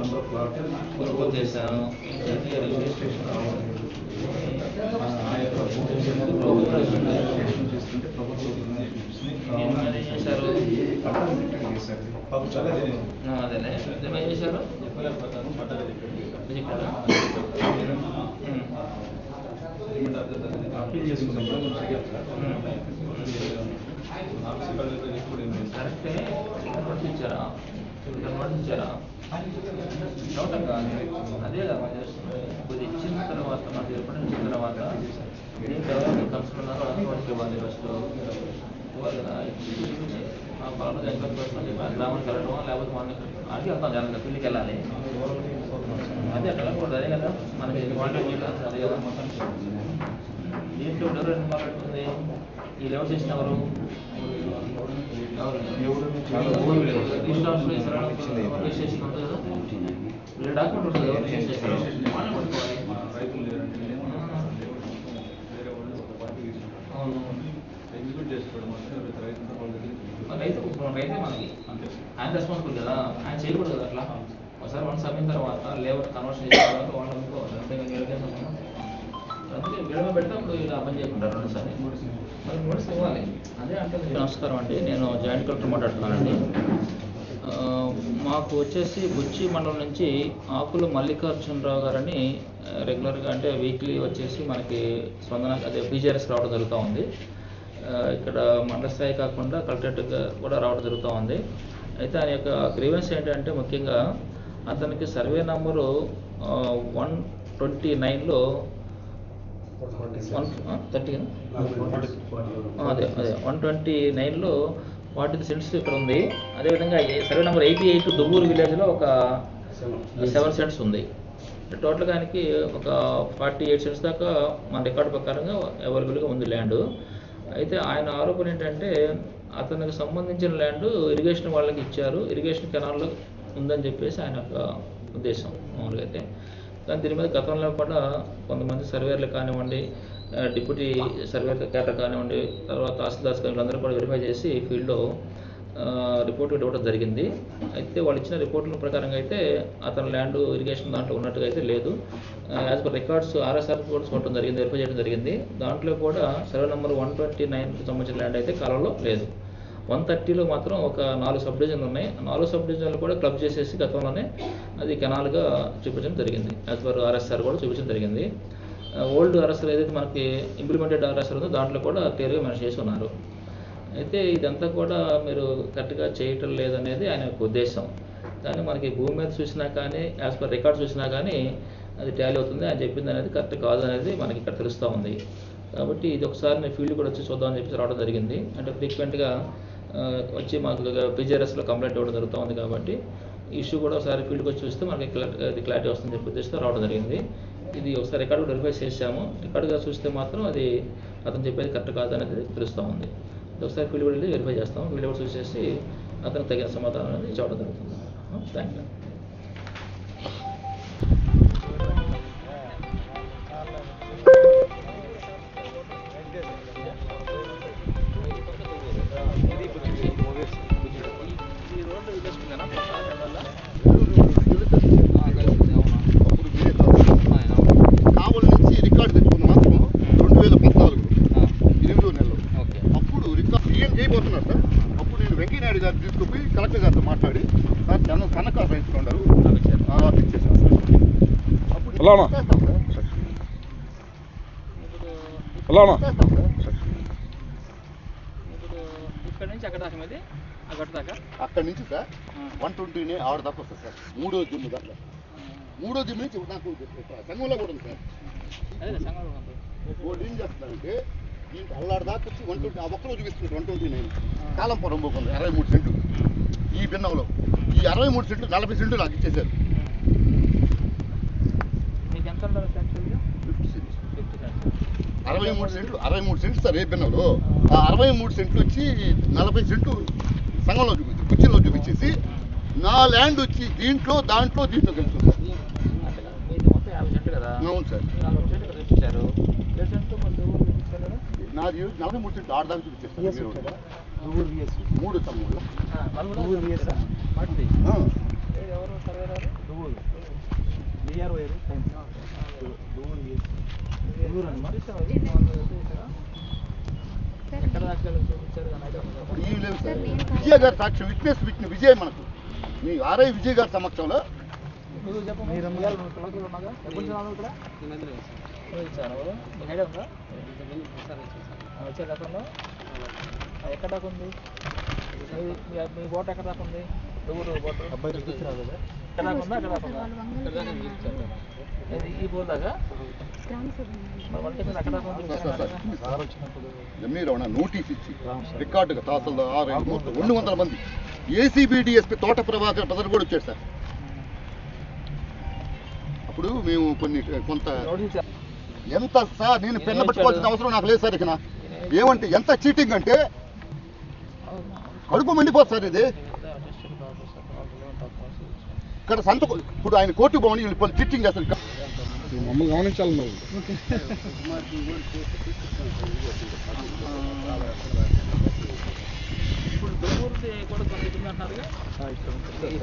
Number plot కొనుగోలు చేశాను ఇది రిజిస్ట్రేషన్ రావాలి ఆ యొక్క భూమి ప్రభుత్వం రిజిస్ట్రేషన్ చేసుకుంటే ప్రభుత్వం ఏం మేనేజ్ చేశారు పట్టాలు రిటర్న్ చేశారు పాపం చాలా జరిగింది ఆ, అదేలే ఏం చేశారు చెప్పలేకపోతాను పట్టాలు ఇది ఇక్కడ ఉమ్. అప్పీల్ చేసుకున్నాం కూడా కొంచెం చెయ్యాలి సార్. ఆఫీస్ కాలేజీలో ఇప్పుడు ఏం లేదు. కరెక్టే ఇక్కడ కాదు అదే కదా కొద్ది ఇచ్చిన తర్వాత మనకి తర్వాత నేను డెవలప్మెంట్ కలుసుకున్నారో ఇవ్వాలి ఫస్ట్ ఆ కోసం లేకపోతే మన ఆడికి వెళ్తాం పెళ్ళికి వెళ్ళాలి. అదే అక్కడ అదే కదా? మనకి కాంటాక్ట్ అదే కదా? దీంట్లో డెవలప్మెంట్ మాట్లాడుతుంది ఈ లెవెల్ చేసిన ఎవరు? రైతు రైతే మనకి అంతే ఆయన రెస్పాన్సిబుల్ కదా ఆయన చేయకూడదు అట్లా ఒకసారి వన్ సమ్మిన తర్వాత లేబర్ కన్వర్షన్ చేసిన పెడితే అప్పుడు ఇలా పని చేయకుంటారు రెండుసారి మరి ఇవ్వాలి అదే అంటే నమస్కారం అండి. నేను జాయింట్ కలెక్టర్ మాట్లాడుతున్నానండి. మాకు వచ్చేసి బుచ్చి మండలం నుంచి ఆకుల మల్లికార్జునరావు గారని రెగ్యులర్గా అంటే వీక్లీ వచ్చేసి మనకి స్పందన అదే పీజీఆర్ఎస్ రావడం జరుగుతూ ఉంది. ఇక్కడ మండల స్థాయి కాకుండా కలెక్టరేట్గా కూడా రావడం జరుగుతూ ఉంది. అయితే ఆయన యొక్క గ్రీవెన్స్ ఏంటంటే ముఖ్యంగా అతనికి సర్వే నంబరు వన్ ట్వంటీ నైన్లో థర్టీ అదే అదే వన్ ట్వంటీ నైన్లో ఫార్టీ సెంట్స్ ఇక్కడ ఉంది. అదేవిధంగా survey number eighty eight Duvvuru విలేజ్లో ఒక సెవెన్ సెంట్స్ ఉంది. టోటల్గా ఆయనకి ఒక ఫార్టీ ఎయిట్ సెంట్స్ దాకా మన రికార్డు ప్రకారంగా అవైలబుల్గా ఉంది ల్యాండ్. అయితే ఆయన ఆరోపణ ఏంటంటే అతనికి సంబంధించిన ల్యాండ్ ఇరిగేషన్ వాళ్ళకి ఇచ్చారు. ఇరిగేషన్ కెనాల్లో ఉందని చెప్పేసి ఆయన యొక్క ఉద్దేశం. మామూలుగా అయితే కానీ దీని మీద గతంలో కూడా కొంతమంది సర్వేర్లు కానివ్వండి డిప్యూటీ సర్వేర్ కేటర్ కానివ్వండి తర్వాత తహసీల్దార్స్ కానీ అందరూ కూడా వెరిఫై చేసి ఫీల్డ్లో రిపోర్ట్ ఇవ్వడం జరిగింది. అయితే వాళ్ళు ఇచ్చిన రిపోర్టుల ప్రకారంగా అయితే అతని ల్యాండ్ ఇరిగేషన్ దాంట్లో ఉన్నట్టుగా అయితే లేదు. As per records RSR reports చూడటం జరిగింది వెరిఫై చేయడం జరిగింది. దాంట్లో కూడా సర్వే నెంబర్ వన్ ట్వంటీ నైన్కి సంబంధించిన ల్యాండ్ అయితే కాలంలో లేదు. వన్ థర్టీలో మాత్రం ఒక నాలుగు సబ్ డివిజన్లు ఉన్నాయి. నాలుగు సబ్ డివిజన్లు కూడా క్లబ్ చేసేసి గతంలోనే అది కెనాల్గా చూపించడం జరిగింది. యాజ్ పర్ ఆర్ఎస్ఆర్ కూడా చూపించడం జరిగింది. ఓల్డ్ ఆర్ఎస్ఆర్ ఏదైతే మనకి ఇంప్లిమెంటెడ్ ఆర్ఎస్ఆర్ ఉందో దాంట్లో కూడా క్లియర్గా మెన్షన్ చేసి ఉన్నారు. అయితే ఇదంతా కూడా మీరు కరెక్ట్గా చేయటం లేదనేది ఆయన యొక్క ఉద్దేశం. కానీ మనకి భూమి మీద చూసినా కానీ యాజ్ పర్ రికార్డ్ చూసినా కానీ అది టాలీ అవుతుంది. ఆయన చెప్పింది అనేది కరెక్ట్ కాదు అనేది మనకి ఇక్కడ తెలుస్తూ ఉంది. కాబట్టి ఇది ఒకసారి నేను ఫీల్డ్ కూడా వచ్చి చూద్దామని చెప్పి రావడం జరిగింది. అంటే ఫ్రీక్వెంట్గా వచ్చి మాకు పీజీఆర్ఎస్లో కంప్లైంట్ ఇవ్వడం జరుగుతూ ఉంది కాబట్టి ఇష్యూ కూడా ఒకసారి ఫీల్డ్కి వచ్చి చూస్తే మనకి అది క్లారిటీ వస్తుంది చెప్పి ఉద్దేశంతో రావడం జరిగింది. ఇది ఒకసారి రికార్డు వెరిఫై చేసాము రికార్డుగా చూస్తే మాత్రం అది అతను చెప్పేది కరెక్ట్ కాదు అనేది తెలుస్తూ ఉంది. ఒకసారి ఫీల్డ్ వెళ్ళి వెరిఫై చేస్తాం ఫీల్డ్ కూడా చూసేసి అతనికి తగిన సమాధానం అనేది చూడడం జరుగుతుంది. థ్యాంక్ యూ తీసుకుపోయి కలెక్టర్ గారితో మాట్లాడి సార్ జనం పంపించారు ఆ, తెచ్చేసాం అప్పుడు ఇక్కడ నుంచి అక్కడ దాకా మీది? అక్కడ దాకా? అక్కడి నుంచి సార్ వన్ ట్వంటీనే ఆవిడ దాకా వస్తుంది సార్. మూడో దిమ్ము దాకా. మూడో దిమ్ము నుంచి నాకు సంఘంలో కూడా ఉంది సార్. అదే వాళ్ళు ఏం చేస్తున్నారంటే దీనికి అల్లాడి దాకా వచ్చి వన్ ట్వంటీ ఆ ఒక్కరోజు చూపిస్తుంది వన్ ట్వంటీ నైన్. కాలం పొరం పోతుంది అరవై మూడు సెంట్లు. ఈ భిన్నంలో. ఈ అరవై మూడు సెంట్లు నలభై సెంట్లు నాకు ఇచ్చేశారు. అరవై మూడు సెంట్లు అరవై మూడు సెంట్లు సార్ ఏ భిన్నంలో. ఆ అరవై మూడు సెంట్లు వచ్చి నలభై సెంట్లు సంఘంలో చూపించి కుర్చీలో చూపించేసి నా ల్యాండ్ వచ్చి దీంట్లో దాంట్లో దీంట్లో కలుస్తుంది సార్. అవును నాది నలభై మూడు సెంట్లు ఆడదానికి చూపించేస్తారు దువ్వూరు విఎస్ మూడు సంఘంలో దువ్వూరు విఎస్. ఎవరు సర్వేదారు దువ్వూరు బిఆర్ వైరు దువ్వూరు విఎస్ దువ్వూరు ఎక్కడ సార్. విజయ్ గారి సాక్ష్యం విట్నెస్ విట్న విజయ్ మనకు. మీ ఆర్ఐ విజయ్ గారి సమక్షంలో. నువ్వు చెప్పు ఎప్పుడు వచ్చినావు ఇక్కడ? నీకు ఐడియా ఉందా? వచ్చే ఆ, ఎక్కడ దాకా ఉంది? మీ- బోట్ ఎక్కడ దాకా ఉంది? బోట్? అబ్బాయి కదా. ఎక్కడ దాకా ఉందా? ఎక్కడ దాకా ఉందా? ఏది, ఈ దాకా? నోటీస్ ఇచ్చి. రికార్డుగా తహసీల్దార్ రెండు వందల మంది ఏసీబీడీఎస్పీ తోట ప్రభాకర్ ప్రజలు కూడా వచ్చారు సార్. అప్పుడు మేము కొన్ని కొంత ఎంత సార్ నేను పెన్న పెట్టుకోవాల్సిన అవసరం నాకు లేదు సార్ ఇక ఏమంటే ఎంత చీటింగ్ అంటే కడుపు మండిపోతుంది సార్ ఇది. ఇక్కడ సంతకం ఇప్పుడు ఆయన కోర్టు వీళ్ళు చిట్టింగ్ చేస్తారు. ఇక్కడ. మమ్మల్ని గమనించాలి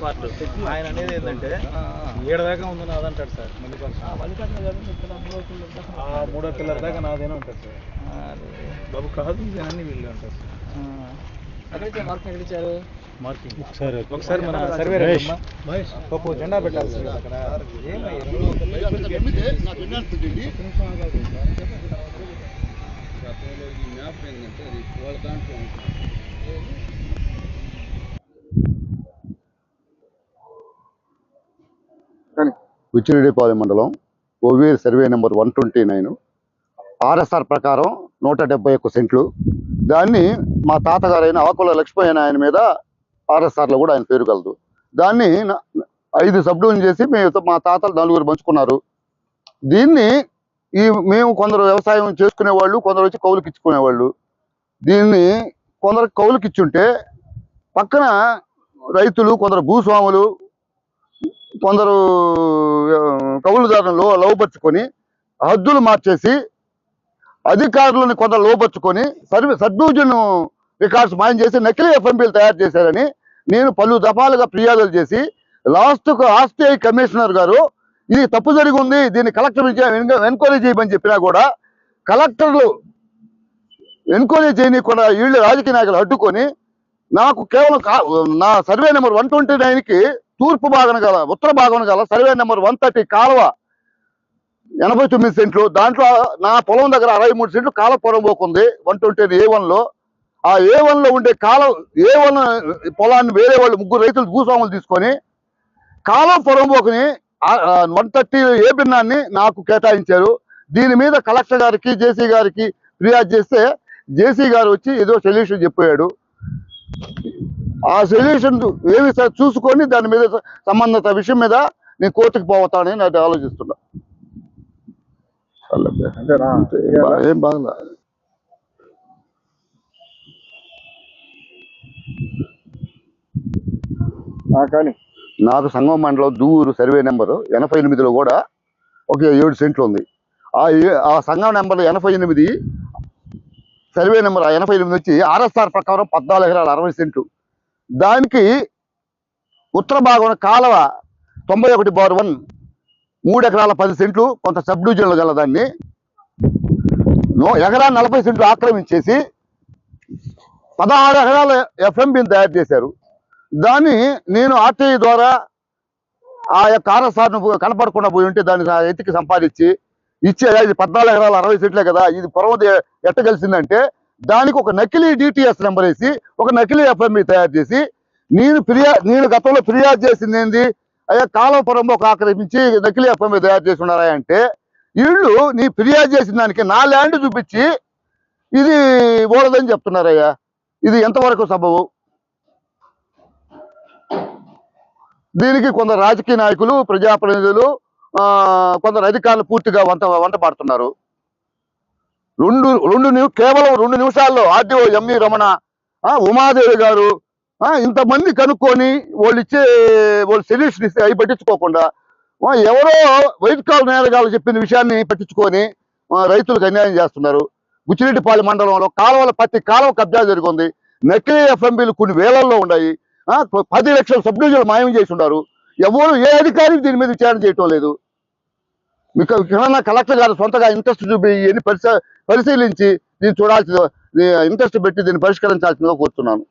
పార్ట్ ఆయన అనేది ఏంటంటే ఏడు దాకా ఉంది నాదంటాడు సార్ మల్లికార్జున మూడో పిల్లలు దాకా ఆ మూడో పిల్లల దాకా నాదేనా ఉంటుంది సార్. బాబు కాదు ఇవన్నీ వీళ్ళు అంటారు సార్. ఒకసారి ఒకసారి మన సర్వే జెండా పెట్టాలి సార్ అక్కడ. విచ్చిరెడ్డిపాలెం మండలం ఓవీర్ survey number one twenty nine. RSR ప్రకారం నూట డెబ్బై ఒక్క సెంట్లు దాన్ని మా తాతగారైన ఆకుల లక్ష్మయ్య ఆయన మీద ఆర్ఎస్ఆర్లో కూడా ఆయన పేరు కలదు. దాన్ని ఐదు సబ్డూన్ చేసి మేము మా తాతలు నలుగురు పంచుకున్నారు. దీన్ని ఈ మేము కొందరు వ్యవసాయం చేసుకునే వాళ్ళు కొందరు వచ్చి కౌలుకి ఇచ్చుకునేవాళ్ళు దీన్ని కొందరు కౌలుకి ఇచ్చుంటే పక్కన రైతులు కొందరు భూస్వాములు కొందరు ఆ, కౌలుదారులను లోపరుచుకొని హద్దులు మార్చేసి అధికారులను కొంత లోపరుచుకొని సర్వే సబ్డివిజన్ రికార్డ్స్ మాయం చేసి నకిలీ ఎఫ్ఎంపీలు తయారు చేశారని నేను పలు దఫాలుగా ఫిర్యాదులు చేసి లాస్ట్కు ఆర్టీఐ కమిషనర్ గారు ఇది తప్పు జరిగి ఉంది దీన్ని కలెక్టర్ ఎన్క్వైరీ చేయమని చెప్పినా కూడా కలెక్టర్లు ఎన్క్వైరీ కూడా వీళ్ళు రాజకీయ నాయకులు అడ్డుకొని నాకు కేవలం కా- నా సర్వే నెంబర్ వన్ ట్వంటీ నైన్కి తూర్పు భాగం గల ఉత్తర భాగం గల సర్వే నెంబర్ వన్ థర్టీ కాలువ ఎనభై తొమ్మిది సెంట్లు. దాంట్లో నా పొలం దగ్గర అరవై మూడు సెంట్లు కాల పొలం పోకుంది. వన్ ట్వంటీ ఏ వన్లో ఆ ఏ వన్లో ఉండే కాలం ఏ వన్ పొలాన్ని వేరే వాళ్ళు ముగ్గురు రైతులు భూస్వాములు తీసుకొని కాలం పొరంబోకుని వన్ థర్టీ ఏ భిన్నాన్ని నాకు కేటాయించారు. దీని మీద కలెక్టర్ గారికి జేసీ గారికి ఫిర్యాదు చేస్తే జేసీ గారు వచ్చి ఏదో సొల్యూషన్ చెప్పాడు. ఆ సొల్యూషన్ ఏమి చూసుకొని దాని మీద సంబంధిత విషయం మీద నేను కోర్టుకు పోతానని నాకు ఆలోచిస్తున్నా. ఏం బా- ఏం బాగా కానీ నాకు సంగం మండలం దూరు సర్వే నెంబరు ఎనభై ఎనిమిదిలో కూడా ఒక ఏడు సెంట్లు ఉంది. ఆ ఏ- ఆ సంఘం నెంబర్ ఎనభై ఎనిమిది సర్వే నెంబర్ ఆ ఎనభై ఎనిమిది వచ్చి ఆర్ఎస్ఆర్ ప్రకారం పద్నాలుగు ఎకరాల అరవై సెంట్లు. దానికి ఉత్తర భాగం కాలవ తొంభై ఒకటి బార్ వన్ మూడు ఎకరాల పది సెంట్లు కొంత సబ్ డివిజన్లు గల దాన్ని నో ఎకరా నలభై సెంట్లు ఆక్రమించేసి పదహారు ఎకరాల ఎఫ్ఎంబిని తయారు చేశారు. దాన్ని నేను ఆర్టీఐ ద్వారా ఆ యొక్క ఆర్ఎస్ఆర్ను కనపడకుండా పోయి ఉంటే దాన్ని ఎత్తికి సంపాదించి ఇచ్చే ఇది పద్నాలుగు ఎకరాల అరవై సెంట్లే కదా ఇది పొరవది ఎట్ట కలిసిందంటే దానికి ఒక నకిలీ డిటిఎస్ నెంబర్ వేసి ఒక నకిలీ ఎఫ్ఎంఈ తయారు చేసి నేను ఫిర్యాదు నేను గతంలో ఫిర్యాదు చేసింది ఏంది? అయ్యా కాలం పొరంలో ఒక ఆక్రమించి నకిలీ ఎఫ్ఎంఈ తయారు చేసి ఉన్నారా అంటే వీళ్ళు నీ ఫిర్యాదు చేసిన దానికి నా ల్యాండ్ చూపించి ఇది ఓడదని చెప్తున్నారయ్యా. ఇది ఎంతవరకు సబబు దీనికి కొందరు రాజకీయ నాయకులు ప్రజాప్రతినిధులు ఆ, కొందరు అధికారులు పూర్తిగా వంట వంట పాడుతున్నారు. రెండు రెండు కేవలం రెండు నిమిషాల్లో ఆర్డీఓ ఎంఈ రమణ ఉమాదేవి గారు ఇంతమంది కనుక్కొని వాళ్ళు ఇచ్చే వాళ్ళు సొల్యూషన్ ఇస్తే అవి పట్టించుకోకుండా ఎవరో వైట్ కాల్ నేరగాలు చెప్పిన విషయాన్ని పట్టించుకొని రైతులకు అన్యాయం చేస్తున్నారు. బుచ్చిరెడ్డిపాలెం మండలంలో కాలువల ప్రతి కాలువ కబ్జా జరిగింది. నకిలీ ఎఫ్ఎంబీలు కొన్ని వేలల్లో ఉన్నాయి. పది లక్షల సబ్డివిజన్లు మాయం చేసి ఉన్నారు. ఎవరు ఏ అధికారి దీని మీద విచారణ చేయటం లేదు. మీకు ఏమన్నా కలెక్టర్ గారు సొంతగా ఇంట్రెస్ట్ చూపి ఇవన్నీ పరిశీలించి దీన్ని చూడాల్సిన ఇంట్రెస్ట్ పెట్టి దీన్ని పరిష్కరించాల్సిందిగా కోరుతున్నాను.